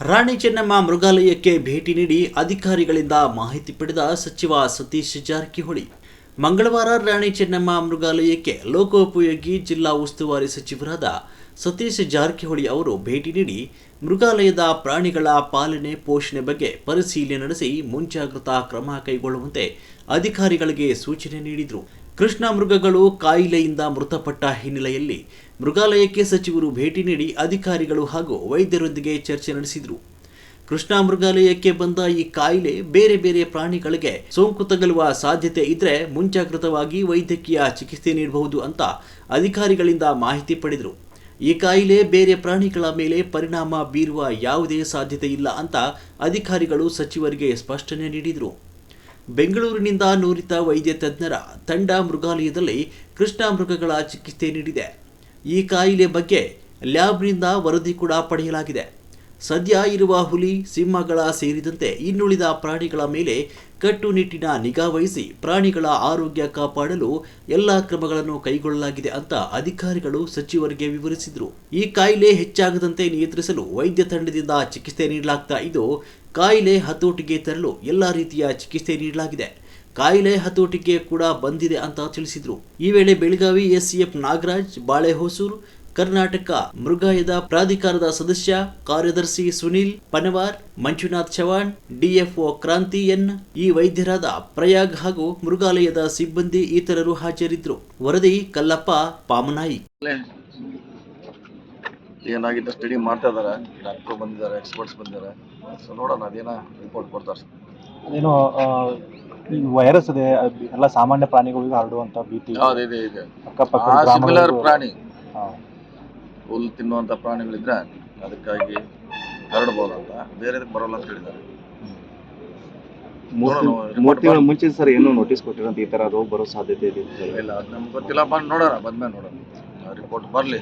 ರಾಣಿ ಚೆನ್ನಮ್ಮ ಮೃಗಾಲಯಕ್ಕೆ ಭೇಟಿ ನೀಡಿ ಅಧಿಕಾರಿಗಳಿಂದ ಮಾಹಿತಿ ಪಡೆದ ಸಚಿವ ಸತೀಶ್ ಜಾರಕಿಹೊಳಿ, ಮಂಗಳವಾರ ರಾಣಿ ಚೆನ್ನಮ್ಮ ಮೃಗಾಲಯಕ್ಕೆ ಲೋಕೋಪಯೋಗಿ ಜಿಲ್ಲಾ ಉಸ್ತುವಾರಿ ಸಚಿವರಾದ ಸತೀಶ್ ಜಾರಕಿಹೊಳಿ ಅವರು ಭೇಟಿ ನೀಡಿ ಮೃಗಾಲಯದ ಪ್ರಾಣಿಗಳ ಪಾಲನೆ ಪೋಷಣೆ ಬಗ್ಗೆ ಪರಿಶೀಲನೆ ನಡೆಸಿ ಮುಂಜಾಗ್ರತಾ ಕ್ರಮ ಕೈಗೊಳ್ಳುವಂತೆ ಅಧಿಕಾರಿಗಳಿಗೆ ಸೂಚನೆ ನೀಡಿದರು. ಕೃಷ್ಣ ಮೃಗಗಳು ಕಾಯಿಲೆಯಿಂದ ಮೃತಪಟ್ಟ ಹಿನ್ನೆಲೆಯಲ್ಲಿ ಮೃಗಾಲಯಕ್ಕೆ ಸಚಿವರು ಭೇಟಿ ನೀಡಿ ಅಧಿಕಾರಿಗಳು ಹಾಗೂ ವೈದ್ಯರೊಂದಿಗೆ ಚರ್ಚೆ ನಡೆಸಿದರು. ಕೃಷ್ಣ ಮೃಗಾಲಯಕ್ಕೆ ಬಂದ ಈ ಕಾಯಿಲೆ ಬೇರೆ ಬೇರೆ ಪ್ರಾಣಿಗಳಿಗೆ ಸೋಂಕು ತಗಲುವ ಸಾಧ್ಯತೆ ಇದ್ರೆ ಮುಂಜಾಗ್ರತವಾಗಿ ವೈದ್ಯಕೀಯ ಚಿಕಿತ್ಸೆ ನೀಡಬಹುದು ಅಂತ ಅಧಿಕಾರಿಗಳಿಂದ ಮಾಹಿತಿ ಪಡೆದರು. ಈ ಕಾಯಿಲೆ ಬೇರೆ ಪ್ರಾಣಿಗಳ ಮೇಲೆ ಪರಿಣಾಮ ಬೀರುವ ಯಾವುದೇ ಸಾಧ್ಯತೆ ಇಲ್ಲ ಅಂತ ಅಧಿಕಾರಿಗಳು ಸಚಿವರಿಗೆ ಸ್ಪಷ್ಟನೆ ನೀಡಿದರು. ಬೆಂಗಳೂರಿನಿಂದ ನುರಿತ ವೈದ್ಯ ತಜ್ಞರ ತಂಡ ಮೃಗಾಲಯದಲ್ಲಿ ಕೃಷ್ಣ ಮೃಗಗಳ ಚಿಕಿತ್ಸೆ ನೀಡಿದೆ. ಈ ಕಾಯಿಲೆ ಬಗ್ಗೆ ಲ್ಯಾಬ್ನಿಂದ ವರದಿ ಕೂಡ ಪಡೆಯಲಾಗಿದೆ. ಸದ್ಯ ಇರುವ ಹುಲಿ, ಸಿಂಹಗಳ ಸೇರಿದಂತೆ ಇನ್ನುಳಿದ ಪ್ರಾಣಿಗಳ ಮೇಲೆ ಕಟ್ಟುನಿಟ್ಟಿನ ನಿಗಾ ವಹಿಸಿ ಪ್ರಾಣಿಗಳ ಆರೋಗ್ಯ ಕಾಪಾಡಲು ಎಲ್ಲ ಕ್ರಮಗಳನ್ನು ಕೈಗೊಳ್ಳಲಾಗಿದೆ ಅಂತ ಅಧಿಕಾರಿಗಳು ಸಚಿವರಿಗೆ ವಿವರಿಸಿದರು. ಈ ಕಾಯಿಲೆ ಹೆಚ್ಚಾಗದಂತೆ ನಿಯಂತ್ರಿಸಲು ವೈದ್ಯ ತಂಡದಿಂದ ಚಿಕಿತ್ಸೆ ನೀಡಲಾಗ್ತಾ ಇದ್ದು, ಕಾಯಿಲೆ ಹತೋಟಿಗೆ ತರಲು ಎಲ್ಲ ರೀತಿಯ ಚಿಕಿತ್ಸೆ ನೀಡಲಾಗಿದೆ. ಕಾಯಿಲೆ ಹತೋಟಿಗೆ ಕೂಡ ಬಂದಿದೆ ಅಂತ ತಿಳಿಸಿದರು. ಈ ವೇಳೆ ಬೆಳಗಾವಿ ಎಸ್ಸಿಎಫ್ ನಾಗರಾಜ್, ಬಾಳೆಹೊಸೂರು ಕರ್ನಾಟಕ ಮೃಗಾಯದ ಪ್ರಾಧಿಕಾರದ ಸದಸ್ಯ ಕಾರ್ಯದರ್ಶಿ ಸುನಿಲ್ ಪನವಾರ್ ಮಂಜುನಾಥ್ ಚವಾಣ್ ಡಿಎಫ್ಒ ಕ್ರಾಂತಿ ಎನ್ ಈ ವೈದ್ಯರಾದ ಪ್ರಯಾಗ್ ಹಾಗೂ ಮೃಗಾಲಯದ ಸಿಬ್ಬಂದಿ ಇತರರು ಹಾಜರಿದ್ದರು. ವರದಿ ಕಲ್ಲಪ್ಪ ಪಾಮನಾಯಿ. ಏನಾಗಿದೆ ಸ್ಟಡಿ ಮಾಡ್ತಾ ಇದಾರೆ ಡಾಕ್ಟರ್ ಬಂದಿದ್ದಾರೆ ಎಕ್ಸ್ಪರ್ಟ್ಸ್ ಬಂದಿದ್ದಾರೆ. ಸೊ ನೋಡೋಣ ಅದೇನ ರಿಪೋರ್ಟ್ ಕೊಡ್ತಾರೆ. ಅದೇನೋ ಆ, ಈ ವೈರಸ್ ಇದೆ ಅದ್ ಎಲ್ಲ ಸಾಮಾನ್ಯ ಪ್ರಾಣಿಗಳಿಗೆ ಹರಡುವಂತ ಭೀತಿ ಇದೆ. ಇದೆ ಅಕ್ಕಪಕ್ಕ ಸಿಮಿಲರ್ ಪ್ರಾಣಿ. ಹಾ. ಹುಲ್ ತಿನ್ನುವಂತ ಪ್ರಾಣಿಗಳಿದ್ರೆ ಅದಕ್ಕಾಗಿ ಹರಡ್ಬೋದಂತ ಬೇರೆ ಬರೋಲ್ಲ ಅಂತ ಹೇಳಿದ್ದಾರೆ ಮೂರು ತಿಂಗಳ ಮುಂಚೆ ಸರ್ ಏನೋ ನೋಟಿಸ್ ಕೊಟ್ಟಿರಂತ ಈ ತರ ರೋಗ ಬರೋ ಸಾಧ್ಯತೆ ಇದೆ ಇಲ್ಲ ಅದು ನಮ್ಗೆ ಗೊತ್ತಿಲ್ಲ ಬಂದು ನೋಡೋಣ ಬಂದ್ಮೇಲೆ ನೋಡೋಣ ರಿಪೋರ್ಟ್ ಬರಲಿ.